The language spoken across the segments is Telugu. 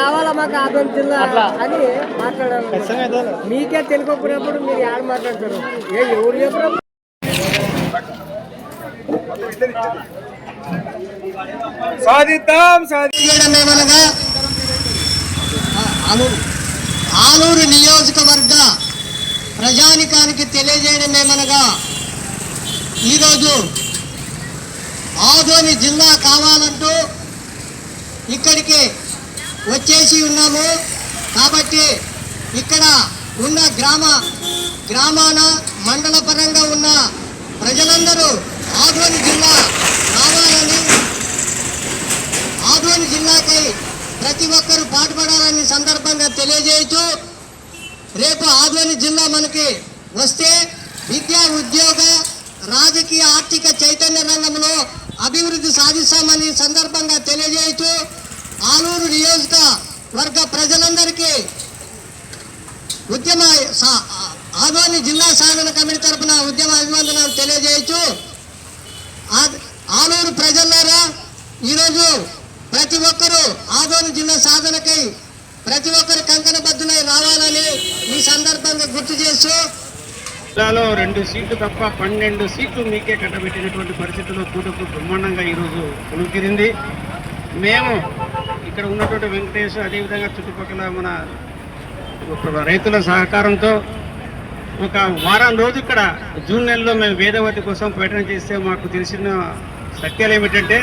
కావాలా మాకు ఆదోని జిల్లా అని మాట్లాడాలి మీకే తెలియకపోయినప్పుడు మీరు యాడ మాట్లాడతారు? ఏ ఎవరు చెప్పినప్పుడు? సాధిద్దాం సాధి. చేయడం ఏమనగా ఆ- ఆలూరు ఆలూరు నియోజకవర్గ ప్రజానికానికి తెలియజేయడం ఏమనగా ఈరోజు ఆదోని జిల్లా కావాలంటూ ఇక్కడికి వచ్చేసి ఉన్నాము కాబట్టి ఇక్కడ ఉన్న గ్రామ గ్రామాన మండల పరంగా ఉన్న ప్రజలందరూ ఆదోని జిల్లా రావాలని ఆదోని జిల్లాకై ప్రతి ఒక్కరూ పాటుపడాలని సందర్భంగా తెలియజేయచ్చు రేపు ఆదోని జిల్లా మనకి వస్తే విద్యా ఉద్యోగ రాజకీయ ఆర్థిక చైతన్య రంగంలో అభివృద్ధి సాధిస్తామని సందర్భంగా తెలియజేయచ్చు ఆలూరు నియోజక వర్గ ప్రజలందరికీ ఉద్యమ సా- ఆదోని జిల్లా సాధన కమిటీ తరఫున ఉద్యమ అభివందనాలు తెలియజేయచ్చు. ఆలూరు ప్రజలారా ఈరోజు ప్రతి ఒక్కరూ ఆదోని జిల్లా సాధనకై ప్రతి ఒక్కరు కంకణబద్ధులై రావాలని ఈ సందర్భంగా గుర్తు చేస్తూ జిల్లాలో రెండు సీట్లు తప్ప పన్నెండు సీట్లు మీకే కట్టబెట్టినటువంటి పరిస్థితుల్లో కూటకు బ్రహ్మాండంగా ఈరోజు కొనుక్కిరింది మేము ఇక్కడ ఉన్నటువంటి వెంకటేష్ అదేవిధంగా చుట్టుపక్కల మన రైతుల సహకారంతో ఒక వారం రోజు ఇక్కడ జూన్ నెలలో మేము వేదవతి కోసం ప్రకటన చేస్తే మాకు తెలిసిన సత్యాలు ఏమిటంటే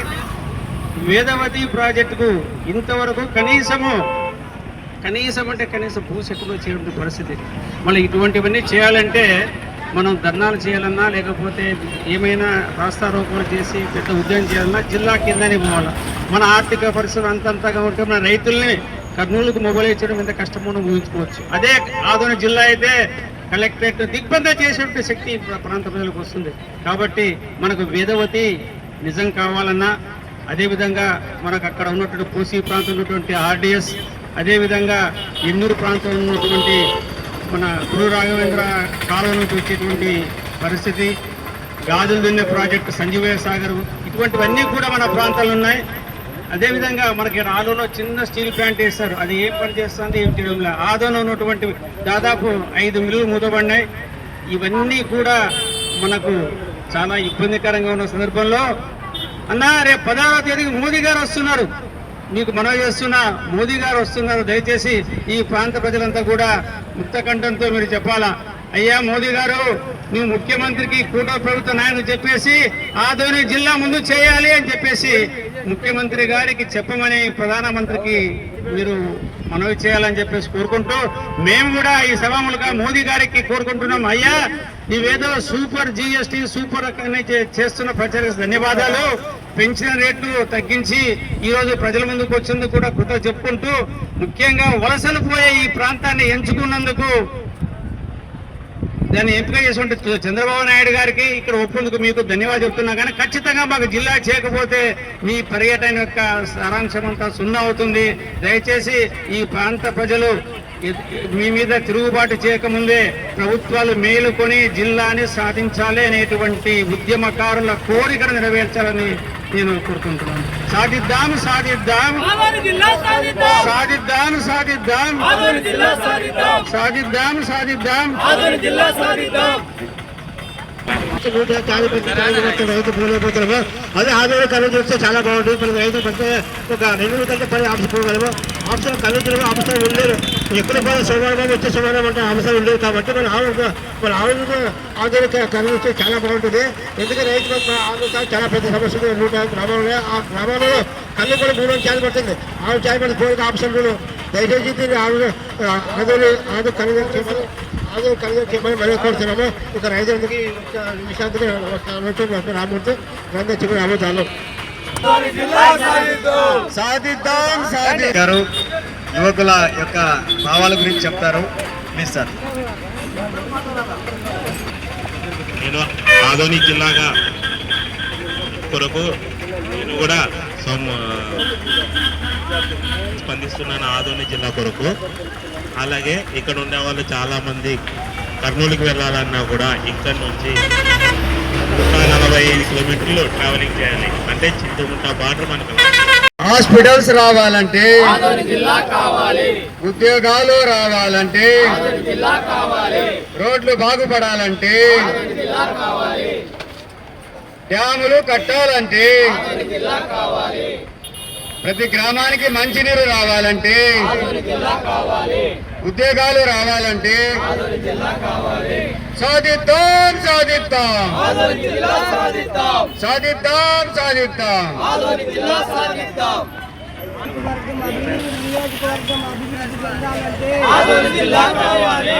వేదవతి ప్రాజెక్టుకు ఇంతవరకు కనీసము కనీసం అంటే కనీసం భూసెట్టులో చేయడం పరిస్థితి మళ్ళీ ఇటువంటివన్నీ చేయాలంటే మనం ధర్నాలు చేయాలన్నా లేకపోతే ఏమైనా రాస్తారోకోలు చేసి పెద్ద ఉద్యోగం చేయాలన్నా జిల్లా కిందనే పోవాలి. మన ఆర్థిక పరిస్థితులు అంతంతగా ఉంటే మన రైతుల్ని కర్నూలుకు మొబైల్ ఇచ్చడం ఎంత కష్టమో ఊహించుకోవచ్చు. అదే ఆదోని జిల్లా అయితే కలెక్టరేట్ దిగ్బంధ చేసేటువంటి శక్తి ప్రాంత ప్రజలకు వస్తుంది. కాబట్టి మనకు వేదవతి నిజం కావాలన్నా అదేవిధంగా మనకు అక్కడ ఉన్నటువంటి కోసీ ప్రాంతంలో ఉన్నటువంటి ఆర్డిఎస్ అదేవిధంగా ఎన్నూరు ప్రాంతంలో ఉన్నటువంటి మన గురు రాఘవేంద్ర కాలువ నుంచి వచ్చేటువంటి పరిస్థితి గాజులు దున్నే ప్రాజెక్టు సంజీవయ సాగర్ ఇటువంటివన్నీ కూడా మన ప్రాంతాలు ఉన్నాయి. అదేవిధంగా మనకి రాలులో చిన్న స్టీల్ ప్లాంట్ వేస్తారు అది ఏం పని చేస్తుంది ఏం చేయడంలో ఆదోలో ఉన్నటువంటి దాదాపు ఐదు మిల్లులు మూతబడినాయి ఇవన్నీ కూడా మనకు చాలా ఇబ్బందికరంగా ఉన్న సందర్భంలో అన్న రేపు పదహారవ తేదీకి మోదీ గారు వస్తున్నారు. మీకు మనవి చేస్తున్నా మోదీ గారు వస్తున్నారు. దయచేసి ఈ ప్రాంత ప్రజలంతా కూడా ముక్తకంఠంతో మీరు చెప్పాలా? అయ్యా మోదీ గారు నువ్వు ముఖ్యమంత్రికి కూటమి ప్రభుత్వ నాయకులు చెప్పేసి ఆదోని జిల్లా ముందు చేయాలి అని చెప్పేసి ముఖ్యమంత్రి గారికి చెప్పమని ప్రధానమంత్రికి మీరు మనవి చేయాలని చెప్పేసి కోరుకుంటూ మేము కూడా ఈ సభాములుగా మోదీ గారికి కోరుకుంటున్నాం. అయ్యా నీవేదో సూపర్ జిఎస్టీ సూపర్ చేస్తున్న ప్రచార ధన్యవాదాలు. పెంచిన రేట్లు తగ్గించి ఈరోజు ప్రజల ముందుకు వచ్చేందుకు కూడా కృత చెప్పుకుంటూ ముఖ్యంగా వలసలు పోయే ఈ ప్రాంతాన్ని ఎంచుకున్నందుకు దాన్ని ఎంపిక చేసి చంద్రబాబు నాయుడు గారికి ఇక్కడ ఒప్పుకు మీకు ధన్యవాదాలు చెప్తున్నా. కానీ ఖచ్చితంగా మాకు జిల్లా చేయకపోతే మీ పర్యటన యొక్క సారాంశం అంతా సున్నా అవుతుంది. దయచేసి ఈ ప్రాంత ప్రజలు మీ మీద తిరుగుబాటు చేయకముందే ప్రభుత్వాలు మేలుకొని జిల్లాని సాధించాలి అనేటువంటి ఉద్యమకారుల కోరికను నెరవేర్చాలని నేను కోరుకుంటున్నాను. సాధిద్దాం సాధిద్దాం. సాధిద్దాం. సాధిద్దాం సాధిద్దాం. సాధిద్దాం. రైతు పోలేకపోతున్నాము అదే ఆదాయ కళ్ళు చూస్తే చాలా బాగుంటుంది మన రైతు ఒక రెండు గంటల పని ఆఫీస్ పోగలము. ఆఫీసర్ కళ్ళు ఆఫీసర్ ఉండలేరు. ఎక్కడ పోయినా సోమవారం వచ్చే సోమవారం అంటే ఆఫీసర్ ఉండేది కాబట్టి మన ఆవులు మన ఆవులు కళ్ళు చూస్తే చాలా బాగుంటుంది. ఎందుకంటే రైతు ఆవులు చాలా పెద్ద సమస్య నూట యాభై గ్రామాల్లో ఆ గ్రామాల్లో కళ్ళు కూడా మూడు వందలు ఛార్జ్ పడుతుంది. ఆవు ఛార్జ్ పడితే పోయిన ఆఫీసర్ దయచేసి దీన్ని ఆవులు ఆదాయ ఆదు కళ్ళు చేయమని అదే కలిగి చెప్పని మరీ కోరుతున్నాము ఇక రైతులకి విశాంతికి రాబోతే రంగ చెప్పి రాబోతాను సాధిద్దాం. సాధి గారు యువకుల యొక్క భావాల గురించి చెప్తారు. Please sir. నేను ఆధోని జిల్లాగా కొరకు నేను కూడా స్పందిస్తున్నాను ఆదోని జిల్లా కొరకు. అలాగే ఇక్కడ ఉండే వాళ్ళు చాలామంది కర్నూలుకి వెళ్ళాలన్నా కూడా ఇక్కడ నుంచి నూట నలభై ఐదు కిలోమీటర్లు ట్రావెలింగ్ చేయాలి. అంటే చింతగుంట బార్డర్ మనకు హాస్పిటల్స్ రావాలంటే ఉద్యోగాలు రావాలంటే రోడ్లు బాగుపడాలంటే డ్యాములు కట్టాలంటే ప్రతి గ్రామానికి మంచినీరు రావాలంటే ఉద్యోగాలు రావాలంటే సాధిద్దాం సాధిద్దాం. సాధిద్దాం. సాధిద్దాం నియోజకవర్గం అభివృద్ధి నియోజకవర్గం అభివృద్ధి చెందాలంటే ఆదోని జిల్లా కావాలి.